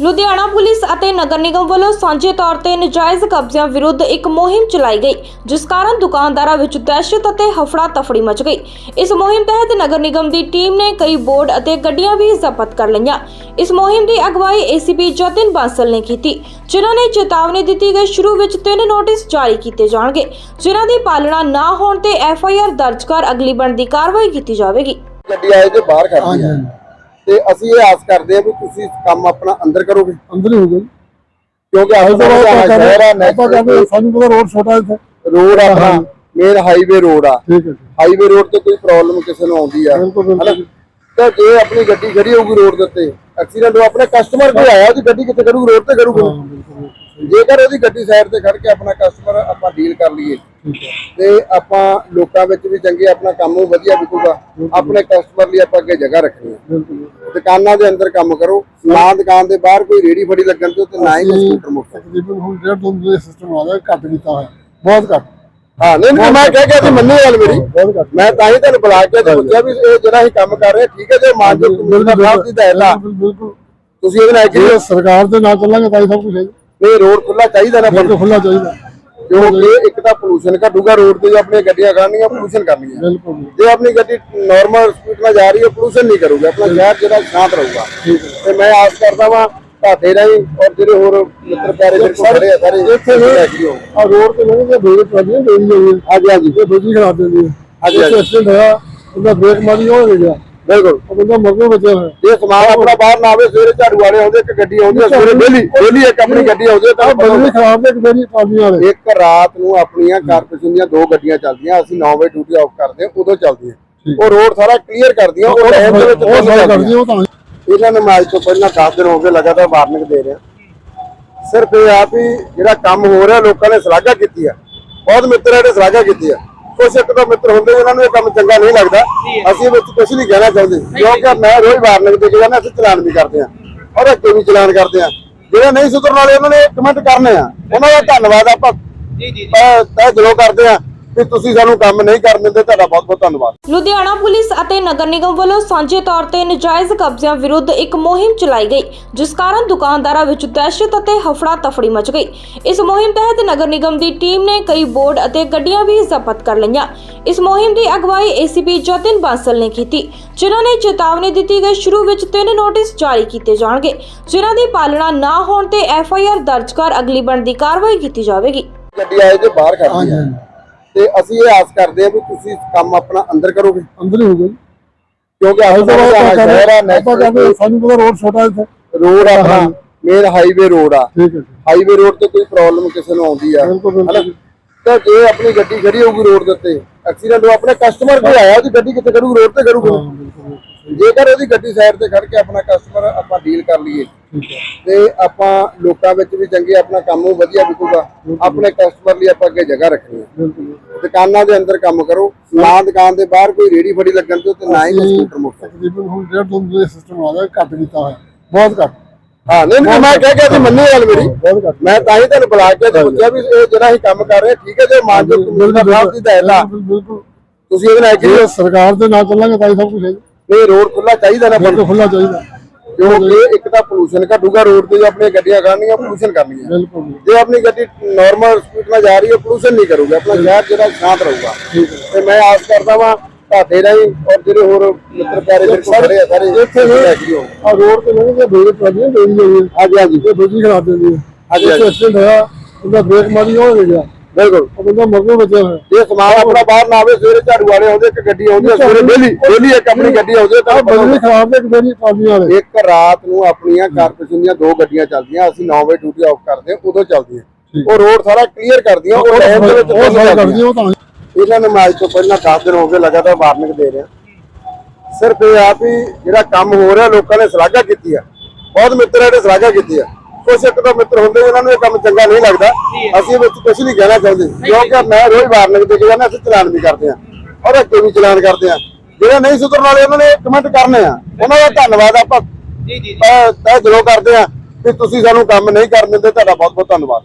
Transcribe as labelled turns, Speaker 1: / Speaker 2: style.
Speaker 1: Ludhiana police ਅਤੇ ਨਗਰ ਨਿਗਮ ਵੱਲੋਂ ਸਾਂਝੇ ਤੌਰ ਤੇ ਨਜਾਇਜ਼ ਕਬਜ਼ਿਆਂ ਵਿਰੁੱਧ ਇੱਕ ਮੁਹਿੰਮ ਚਲਾਈ ਗਈ ਜਿਸ ਕਾਰਨ ਦੁਕਾਨਦਾਰਾਂ ਵਿੱਚ ਦਹਿਸ਼ਤ ਅਤੇ ਹਫੜਾ ਤਫੜੀ ਮਚ ਗਈ। ਇਸ ਮੁਹਿੰਮ ਤਹਿਤ ਨਗਰ ਨਿਗਮ ਦੀ ਟੀਮ ਨੇ ਕਈ ਬੋਰਡ ਅਤੇ ਗੱਡੀਆਂ ਵੀ ਜ਼ਬਤ ਕਰ ਲਈਆਂ। ਇਸ ਮੁਹਿੰਮ ਦੀ ਅਗਵਾਈ ਏਸੀਪੀ ਜਤਿਨ ਬਾਂਸਲ ਨੇ ਕੀਤੀ ਜਿਨ੍ਹਾਂ ਨੇ ਚੇਤਾਵਨੀ ਦਿੱਤੀ ਗਈ ਸ਼ੁਰੂ ਵਿੱਚ ਤਿੰਨ ਨੋਟਿਸ ਜਾਰੀ ਕੀਤੇ ਜਾਣਗੇ ਜਿਨ੍ਹਾਂ ਦੀ ਪਾਲਣਾ ਨਾ ਹੋਣ ਤੇ ਐਫ ਆਈ ਆਰ ਦਰਜ ਕਰ ਅਗਲੀ ਬਣਦੀ ਕਾਰਵਾਈ ਕੀਤੀ ਜਾਵੇਗੀ।
Speaker 2: ਗੱਡੀ ਆਏ ਤੇ ਬਾਹਰ ਖੜਦੀ ਹੈ ਤੇ ਅਸੀਂ ਇਹ ਆਸ ਕਰਦੇ ਹਾਂ ਵੀ ਤੁਸੀਂ ਕੰਮ ਆਪਣਾ ਅੰਦਰ ਕਰੋਗੇ।
Speaker 3: ਅੰਦਰ ਹੀ ਹੋ ਗਈ
Speaker 2: ਕਿਉਂਕਿ
Speaker 3: ਤਾਂ
Speaker 2: ਜਿਹੜਾ ਸ਼ਹਿਰ ਆ
Speaker 3: ਆਪਾਂ ਕਹਿੰਦੇ ਸਾਨੂੰ ਪਤਾ ਰੋਡ ਛੋਟਾ ਇੱਥੇ।
Speaker 2: ਰੋਡ ਆਪਣਾ
Speaker 3: ਹਾਂ।
Speaker 2: ਮੇਨ ਹਾਈਵੇ ਰੋਡ ਆ।
Speaker 3: ਠੀਕ ਹੈ ਜੀ।
Speaker 2: ਹਾਈਵੇ ਰੋਡ ਤੇ ਕੋਈ ਪ੍ਰੋਬਲਮ ਕਿਸੇ ਨੂੰ ਆਉਂਦੀ ਆ।
Speaker 3: ਬਿਲਕੁਲ
Speaker 2: ਹਨਾ?
Speaker 3: ਬਿਲਕੁਲ
Speaker 2: ਤਾਂ ਜੇ ਆਪਣੀ ਗੱਡੀ ਖੜੀ ਹੋਊਗੀ ਰੋਡ ਦੇ ਉੱਤੇ ਐਕਸੀਡੈਂਟ ਹੋ ਆਪਣੇ ਕਸਟਮਰ ਕੋਈ ਆਇਆ ਉਹਦੀ ਗੱਡੀ ਕਿੱਥੇ ਖੜੂਗੀ ਰੋਡ ਤੇ ਖੜੂਗੀ
Speaker 3: ਹਾਂ ਬਿਲਕੁਲ
Speaker 2: ਜੇਕਰ ਉਹਦੀ ਗੱਡੀ ਸਾਈਡ ਤੇ ਖੜ ਕੇ ਆਪਣਾ ਕਸਟਮਰ ਆਪਾਂ ਡੀਲ ਕਰ ਲਈਏ
Speaker 3: ਹੈ।
Speaker 2: ਤੇ ਆਪਾਂ ਲੋਕਾਂ ਵਿੱਚ ਵੀ ਚੰਗੇ ਆਪਣਾ ਕੰਮ ਨੂੰ ਵਧੀਆ ਵਿਕੂਗਾ ਆਪਣੇ ਕਸਟਮਰ ਲਈ ਆਪਾਂ ਅੱਗੇ ਜਗ੍ਹਾ ਰੱਖਣੀ ਹੈ। ਦੁਕਾਨਾਂ ਦੇ ਅੰਦਰ ਕੰਮ ਕਰੋ ਨਾ ਦੁਕਾਨ ਦੇ ਬਾਹਰ ਕੋਈ ਰੇੜੀ ਫੜੀ ਲੱਗਣ ਤੋਂ ਤੇ ਨਾ ਹੀ ਸਕੂਟਰ ਮੋਟਰਸਾਈਕਲ
Speaker 3: ਤਕਰੀਬਨ ਹੁਣ ਡੇਢ ਦੋ ਦੇ ਸਿਸਟਮ ਆ ਗਿਆ ਘੱਟ ਕੀਤਾ ਹੋਇਆ। ਬਹੁਤ ਘੱਟ।
Speaker 2: ਹਾਂ ਨਹੀਂ ਨਹੀਂ ਮੈਂ ਕਹਿ ਕੇ ਤੇ ਮੰਨੀ ਗੱਲ ਮੇਰੀ। ਮੈਂ ਤਾਂ ਹੀ ਤੁਹਾਨੂੰ ਬੁਲਾ ਕੇ ਪੁੱਛਿਆ ਵੀ ਇਹ ਜਿਹੜਾ ਅਸੀਂ ਕੰਮ ਕਰ ਰਹੇ ਠੀਕ ਹੈ ਜੇ ਮਾਨਯੋਗ ਕਮਿਸ਼ਨਰ ਸਾਹਿਬ ਦੀ ਹਦਾਇਤ ਆ
Speaker 3: ਬਿਲਕੁਲ ਬਿਲਕੁਲ।
Speaker 2: ਤੁਸੀਂ ਇਹਦੇ ਨਾਲ
Speaker 3: ਜੇ
Speaker 2: ਐਗਰੀ
Speaker 3: ਸਰਕਾਰ ਦੇ ਨਾਲ ਚੱਲਾਂਗੇ ਤਾਂ ਹੀ ਸਭ ਕੁਝ ਹੈ।
Speaker 2: ਨਹੀਂ ਰੋਡ ਖੁੱਲਾ ਚਾਹੀਦਾ ਨਾ
Speaker 3: ਬਿਲਕੁਲ ਖੁੱਲਾ ਚਾਹੀਦਾ।
Speaker 2: ਕਿਉਂਕਿ ਇੱਕ ਤਾਂ ਪੋਲੂਸ਼ਨ ਘਟੂਗਾ ਰੋਡ ਤੇ ਜੋ ਆਪਣੀਆਂ ਗੱਡੀਆਂ ਖੜਨੀਆਂ ਪੋਲੂਸ਼ਨ ਕਰਨੀਆਂ।
Speaker 3: ਬਿਲਕੁਲ। ਜੀ।
Speaker 2: ਆਪਣੀ ਗੱਡੀ ਨਾਰਮਲ ਸਪੀਡ ਨਾਲ ਜਾ ਰਹੀ ਹੈ ਪੋਲੂਸ਼ਨ ਨਹੀਂ ਕਰੂਗਾ। ਆਪਣਾ ਸ਼ਹਿਰ ਜਿਹੜਾ ਸ਼ਾਂਤ ਰਹੂਗਾ। ਤੇ ਮੈਂ ਆਸ ਕਰਦਾ ਵਾਂ ਤੁਹਾਡੇ ਰਾਹੀਂ ਔਰ ਜਿਹੜੇ ਹੋਰ ਮਿੱਤਰ ਪਿਆਰੇ ਕੋਲ ਖੜੇ ਆ ਸਾਰੇ ਇੱਥੇ ਐਗਰੀ ਹੋ।
Speaker 3: ਆ ਰੋਡ ਤੇ ਲੰਘਦੇ ਚੱਲਦੀ ਹੈ ਦੇਰੀ ਹੋਈ ਹੈ
Speaker 2: ਹਾਂਜੀ ਹਾਂਜੀ।
Speaker 3: ਇਹ ਦੂਜੀ ਖਰਾਬ ਦਿੰਦੀ ਹੈ ਅੱਜ। ਐਕਸੀਡੈਂਟ ਹੋਇਆ ਉਹਦਾ ਬ੍ਰੇਕ ਮਾਰੀ ਹੋ ਗਿਆ।
Speaker 2: ਬਿਲਕੁਲ।
Speaker 3: ਉਹ ਬੰਦਾ ਮਰਨੋਂ ਬਚਿਆ ਹੋਇਆ।
Speaker 2: ਜੇ ਸਮਾਨ ਆਪਣਾ ਬਾਹਰ ਨਾ ਆਵੇ ਸਵੇਰੇ ਝਾੜੂ ਵਾਲੇ ਆਉਂਦੇ ਇੱਕ ਗੱਡੀ ਆਉਂਦੀ ਹੈ ਸਵੇਰੇ ਡੇਲੀ ਡੇਲੀ ਇੱਕ ਆਪਣੀ ਗੱਡੀ ਆਉਂਦੀ ਹੈ
Speaker 3: ਆ
Speaker 2: ਤਾਂ
Speaker 3: ਬਦਲੀ ਖਰਾਬ ਦੇ ਇੱਕ ਮੇਰੀ ਪਾਣੀ ਵਾਲੇ।
Speaker 2: ਇੱਕ ਰਾਤ ਨੂੰ ਆਪਣੀਆਂ ਕਾਰਪੋਰੇਸ਼ਨ ਦੀਆਂ ਦੋ ਗੱਡੀਆਂ ਚੱਲਦੀਆਂ ਅਸੀਂ 9 ਵਜੇ ਡਿਊਟੀ ਆਫ ਕਰਦੇ ਹਾਂ ਉਦੋਂ ਚੱਲਦੀਆਂ। ਉਹ ਰੋਡ ਸਾਰਾ ਕਲੀਅਰ ਕਰਦੀਆਂ ਉਹ ਟਾਈਮ ਦੇ ਵਿੱਚ
Speaker 3: ਉਹ
Speaker 2: ਪਹੁੰਚ
Speaker 3: ਸਾਰੀ
Speaker 2: ਜਾਂਦੀਆਂ।
Speaker 3: ਕਰਦੀ ਉਹ ਤਾਂ
Speaker 2: ਇਹਨਾਂ ਨੇ ਮੈਂ ਅੱਜ ਤੋਂ ਪਹਿਲਾਂ 10 ਦਿਨ ਹੋ ਗਏ ਲਗਾਤਾਰ ਵਾਰਨਿੰਗ ਦੇ ਰਿਹਾ। ਸਿਰਫ ਇਹ ਆ ਵੀ ਜਿਹੜਾ ਕੰਮ ਹੋ ਰਿਹਾ ਲੋਕਾਂ ਨੇ ਸ਼ਲਾਘਾ ਕੀਤੀ ਆ। ਬਹੁਤ ਮਿੱਤਰ ਨੇ ਸ਼ਲਾਘਾ ਕੀਤੀ ਆ। ਕੁਛ ਇੱਕ ਤਾਂ ਮਿੱਤਰ ਹੁੰਦੇ ਜਿਹਨਾਂ ਨੂੰ ਇਹ ਕੰਮ ਚੰਗਾ ਨਹੀਂ ਲੱਗਦਾ। ਅਸੀਂ ਵਿੱਚ ਕੁਝ ਨਹੀਂ ਕਹਿਣਾ ਚਾਹੁੰਦੇ। ਕਿਉਂਕਿ ਮੈਂ ਰੋਜ਼ ਵਾਰਨਿੰਗ ਦੇ ਕੇ ਜਾਂਦਾ ਅਸੀਂ ਚਲਾਨ ਵੀ ਕਰਦੇ ਆ ਔਰ ਅੱਗੇ ਵੀ ਚਲਾਨ ਕਰਦੇ ਆ ਜਿਹੜੇ ਨਹੀਂ ਸੁਧਰਨ ਵਾਲੇ ਉਹਨਾਂ ਨੇ ਕਮੈਂਟ ਕਰਨੇ ਆ। ਉਹਨਾਂ ਦਾ ਧੰਨਵਾਦ ਆਪਾਂ ਜੀ ਜੀ ਤਹਿ ਦਿਲੋਂ ਕਰਦੇ ਆ ਵੀ ਤੁਸੀਂ ਸਾਨੂੰ ਕੰਮ ਨਹੀਂ ਕਰਨ ਦਿੰਦੇ ਤੁਹਾਡਾ ਬਹੁਤ ਬਹੁਤ ਧੰਨਵਾਦ।
Speaker 1: ਲੁਧਿਆਣਾ ਪੁਲਿਸ ਅਤੇ ਨਗਰ ਨਿਗਮ ਵੱਲੋਂ ਸਾਂਝੇ ਤੌਰ ਤੇ ਨਜਾਇਜ਼ ਕਬਜ਼ਿਆਂ ਵਿਰੁੱਧ ਇੱਕ ਮੁਹਿੰਮ ਚਲਾਈ ਗਈ ਜਿਸ ਕਾਰਨ ਦੁਕਾਨਦਾਰਾਂ ਵਿੱਚ ਦਹਿਸ਼ਤ ਅਤੇ ਹਫੜਾ ਤਫੜੀ ਮਚ ਗਈ। ਇਸ ਮੁਹਿੰਮ ਤਹਿਤ ਨਗਰ ਨਿਗਮ ਦੀ ਟੀਮ ਨੇ ਕਈ ਬੋਰਡ ਅਤੇ ਗੱਡੀਆਂ ਵੀ ਜ਼ਬਤ ਕਰ ਲਈਆਂ। ਇਸ ਮੁਹਿੰਮ ਦੀ ਅਗਵਾਈ ਏਸੀਪੀ ਜਤਿਨ ਬਾਂਸਲ ਨੇ ਕੀਤੀ ਜਿਨ੍ਹਾਂ ਨੇ ਚੇਤਾਵਨੀ ਦਿੱਤੀ ਗਈ ਸ਼ੁਰੂ ਵਿੱਚ ਤਿੰਨ ਨੋਟਿਸ ਜਾਰੀ ਕੀਤੇ ਜਾਣਗੇ ਜਿਨ੍ਹਾਂ ਦੀ ਪਾਲਣਾ ਨਾ ਹੋਣ ਤੇ ਐਫ ਆਈ ਆਰ ਦਰਜ ਕਰ ਅਗਲੀ ਬਣਦੀ ਕਾਰਵਾਈ ਕੀਤੀ ਜਾਵੇਗੀ।
Speaker 2: ਗੱਡੀ ਆਏ ਤੇ ਬਾਹਰ ਖੜਦੀ
Speaker 3: ਹਾਂਜੀ।
Speaker 2: ਤੇ ਅਸੀਂ ਇਹ ਆਸ ਕਰਦੇ ਹਾਂ ਵੀ ਤੁਸੀਂ ਕੰਮ ਆਪਣਾ ਅੰਦਰ ਕਰੋਗੇ।
Speaker 3: ਅੰਦਰ ਹੀ ਹੋ ਗਈ
Speaker 2: ਕਿਉਂਕਿ ਸ਼ਹਿਰ ਆ
Speaker 3: ਆਪਾਂ ਕਹਿੰਦੇ ਸਾਨੂੰ ਪਤਾ ਰੋਡ ਛੋਟਾ ਇੱਥੇ।
Speaker 2: ਰੋਡ ਆਪਣਾ। ਮੇਨ ਹਾਈਵੇ ਰੋਡ ਆ।
Speaker 3: ਠੀਕ ਹੈ ਜੀ।
Speaker 2: ਹਾਈਵੇ ਰੋਡ ਤੇ ਕੋਈ ਪ੍ਰੋਬਲਮ ਕਿਸੇ ਨੂੰ ਆਉਂਦੀ ਆ। ਹਨਾ? ਤਾਂ ਜੇ ਆਪਣੀ ਗੱਡੀ ਖੜੀ ਹੋਊਗੀ ਰੋਡ ਦੇ ਉੱਤੇ ਐਕਸੀਡੈਂਟ ਹੋ ਆਪਣੇ ਕਸਟਮਰ ਕੋਈ ਆਇਆ ਉਹਦੀ ਗੱਡੀ ਕਿੱਥੇ ਖੜੂਗੀ? ਰੋਡ ਤੇ ਖੜੂਗੀ। ਜੇਕਰ ਉਹਦੀ ਗੱਡੀ ਸਾਈਡ ਤੇ ਖੜ ਕੇ ਆਪਣਾ ਕਸਟਮਰ ਆਪਾਂ ਡੀਲ ਕਰ ਲਈਏ
Speaker 3: ਹੈ।
Speaker 2: ਤੇ ਆਪਾਂ ਲੋਕਾਂ ਵਿੱਚ ਵੀ ਚੰਗੇ ਆਪਣਾ ਕੰਮ ਨੂੰ ਵਧੀਆ ਵਿਕੂਗਾ ਆਪਣੇ ਕਸਟਮਰ ਲਈ ਆਪਾਂ ਅੱਗੇ ਜਗ੍ਹਾ ਰੱਖਣੀ ਹੈ। ਦੁਕਾਨਾਂ ਦੇ ਅੰਦਰ ਕੰਮ ਕਰੋ ਨਾ ਦੁਕਾਨ ਦੇ ਬਾਹਰ ਕੋਈ ਰੇੜੀ ਫੜੀ ਲੱਗਣ ਤੋਂ ਤੇ ਨਾ ਹੀ ਸਕੂਟਰ ਮੋਟਰਸਾਈਕਲ
Speaker 3: ਤਕਰੀਬਨ ਹੁਣ ਡੇਢ ਦੋ ਦੇ ਸਿਸਟਮ ਆ ਗਿਆ ਘੱਟ ਕੀਤਾ ਹੋਇਆ। ਬਹੁਤ ਘੱਟ।
Speaker 2: ਹਾਂ ਨਹੀਂ ਨਹੀਂ ਮੈਂ ਕਹਿ ਕੇ ਤੇ ਮੰਨੀ ਗੱਲ ਮੇਰੀ।
Speaker 3: ਬਹੁਤ ਘੱਟ।
Speaker 2: ਮੈਂ ਤਾਂ ਹੀ ਤੁਹਾਨੂੰ ਬੁਲਾ ਕੇ ਪੁੱਛਿਆ ਵੀ ਇਹ ਜਿਹੜਾ ਅਸੀਂ ਕੰਮ ਕਰ ਰਹੇ ਠੀਕ ਹੈ ਜੇ ਮਾਨਯੋਗ ਕਮਿਸ਼ਨਰ ਸਾਹਿਬ ਦੀ ਹਦਾਇਤ ਆ ਤੁਸੀਂ ਇਹਦੇ ਨਾਲ
Speaker 3: ਜੇ ਸਰਕਾਰ ਦੇ ਨਾਲ ਚੱਲਾਂਗੇ ਤਾਂ ਹੀ ਸਭ ਕੁਝ ਹੈ।
Speaker 2: ਨਹੀਂ ਰੋਡ ਖੁੱਲਾ ਚਾਹੀਦਾ ਨਾ
Speaker 3: ਬਿਲਕੁਲ ਖੁੱਲਾ ਚਾਹੀਦਾ।
Speaker 2: ਕਿਉਂਕਿ ਇੱਕ ਤਾਂ ਪੋਲੂਸ਼ਨ ਘਟੂਗਾ ਰੋਡ ਤੇ ਜੋ ਆਪਣੀਆਂ ਗੱਡੀਆਂ ਖੜਨੀਆਂ ਪੋਲੂਸ਼ਨ ਕਰਨੀਆਂ
Speaker 3: ਬਿਲਕੁਲ ਜੀ।
Speaker 2: ਆਪਣੀ ਗੱਡੀ ਨਾਰਮਲ ਸਪੀਡ ਨਾਲ ਜਾ ਰਹੀ ਹੈ ਪੋਲੂਸ਼ਨ ਨਹੀਂ ਕਰੂਗਾ ਆਪਣਾ ਸ਼ਹਿਰ ਜਿਹੜਾ ਸ਼ਾਂਤ ਰਹੂਗਾ। ਤੇ ਮੈਂ ਆਸ ਕਰਦਾ ਵਾਂ ਤੁਹਾਡੇ ਰਾਹੀਂ ਔਰ ਜਿਹੜੇ ਹੋਰ ਮਿੱਤਰ ਪਿਆਰੇ ਕੋਲ ਖੜੇ ਆ ਸਾਰੇ ਇੱਥੇ ਐਗਰੀ ਹੋ।
Speaker 3: ਆ ਰੋਡ ਤੇ ਲੰਘਦੇ ਬ੍ਰੇਕ ਚੱਲਦੀ ਹੈ ਦੇਰੀ ਹੋਈ
Speaker 2: ਹਾਂਜੀ ਹਾਂਜੀ।
Speaker 3: ਇਹ ਦੂਜੀ ਖਰਾਬ ਦਿੰਦੀ ਹੈ। ਅੱਜ। ਐਕਸੀਡੈਂਟ ਹੋਇਆ ਉਹਦਾ ਬ੍ਰੇਕ ਮਾਰੀ ਹੋ ਗਿਆ।
Speaker 2: ਬਿਲਕੁਲ।
Speaker 3: ਉਹ ਬੰਦਾ ਮਰਨੋਂ ਬਚਿਆ ਹੋਇਆ।
Speaker 2: ਜੇ ਸਮਾਨ ਆਪਣਾ ਬਾਹਰ ਨਾ ਆਵੇ ਸਵੇਰੇ ਝਾੜੂ ਵਾਲੇ ਆਉਂਦੇ ਇੱਕ ਗੱਡੀ ਆਉਂਦੀ ਹੈ ਸਵੇਰੇ ਡੇਲੀ ਡੇਲੀ ਇੱਕ ਆਪਣੀ ਗੱਡੀ ਆਉਂਦੀ ਹੈ
Speaker 3: ਆ
Speaker 2: ਤਾਂ
Speaker 3: ਬਦਲੀ ਖਰਾਬ ਦੇ ਇੱਕ ਮੇਰੀ ਪਾਣੀ ਵਾਲੇ।
Speaker 2: ਇੱਕ ਰਾਤ ਨੂੰ ਆਪਣੀਆਂ ਕਾਰਪੋਰੇਸ਼ਨ ਦੀਆਂ ਦੋ ਗੱਡੀਆਂ ਚੱਲਦੀਆਂ ਅਸੀਂ 9 ਵਜੇ ਡਿਊਟੀ ਆਫ ਕਰਦੇ ਹਾਂ ਉਦੋਂ ਚੱਲਦੀਆਂ।
Speaker 3: ਠੀਕ।
Speaker 2: ਉਹ ਰੋਡ ਸਾਰਾ ਕਲੀਅਰ ਕਰਦੀਆਂ ਉਹ ਟਾਈਮ ਦੇ ਵਿੱਚ
Speaker 3: ਉਹ
Speaker 2: ਪਹੁੰਚ
Speaker 3: ਸਾਰੀ
Speaker 2: ਜਾਂਦੀਆਂ।
Speaker 3: ਕਰਦੀ ਉਹ ਤਾਂ
Speaker 2: ਇਹਨਾਂ ਨੇ ਮੈਂ ਅੱਜ ਤੋਂ ਪਹਿਲਾਂ 10 ਦਿਨ ਹੋ ਗਏ ਲਗਾਤਾਰ ਵਾਰਨਿੰਗ ਦੇ ਰਿਹਾ। ਸਿਰਫ ਇਹ ਆ ਵੀ ਜਿਹੜਾ ਕੰਮ ਹੋ ਰਿਹਾ ਲੋਕਾਂ ਨੇ ਸ਼ਲਾਘਾ ਕੀਤੀ ਆ। ਬਹੁਤ ਮਿੱਤਰ ਨੇ ਸ਼ਲਾਘਾ ਕੀਤੀ ਆ। ਕੁਛ ਇੱਕ ਤਾਂ ਮਿੱਤਰ ਹੁੰਦੇ ਜਿਹਨਾਂ ਨੂੰ ਇਹ ਕੰਮ ਚੰਗਾ ਨਹੀਂ ਲੱਗਦਾ। ਅਸੀਂ ਵਿੱਚ ਕੁਝ ਨਹੀਂ ਕਹਿਣਾ ਚਾਹੁੰਦੇ। ਕਿਉਂਕਿ ਮੈਂ ਰੋਜ਼ ਵਾਰਨਿੰਗ ਦੇ ਕੇ ਜਾਂਦਾ ਅਸੀਂ ਚਲਾਨ ਵੀ ਕਰਦੇ ਆ ਔਰ ਅੱਗੇ ਵੀ ਚਲਾਨ ਕਰਦੇ ਆ ਜਿਹੜੇ ਨਹੀਂ ਸੁਧਰਨ ਵਾਲੇ ਉਹਨਾਂ ਨੇ ਕਮੈਂਟ ਕਰਨੇ ਆ। ਉਹਨਾਂ ਦਾ ਧੰਨਵਾਦ ਆਪਾਂ ਜੀ ਜੀ ਦਿਲੋਂ ਕਰਦੇ ਆ ਵੀ ਤੁਸੀਂ ਸਾਨੂੰ ਕੰਮ ਨਹੀਂ ਕਰਨ ਦਿੰਦੇ ਤੁਹਾਡਾ ਬਹੁਤ ਬਹੁਤ ਧੰਨਵਾਦ।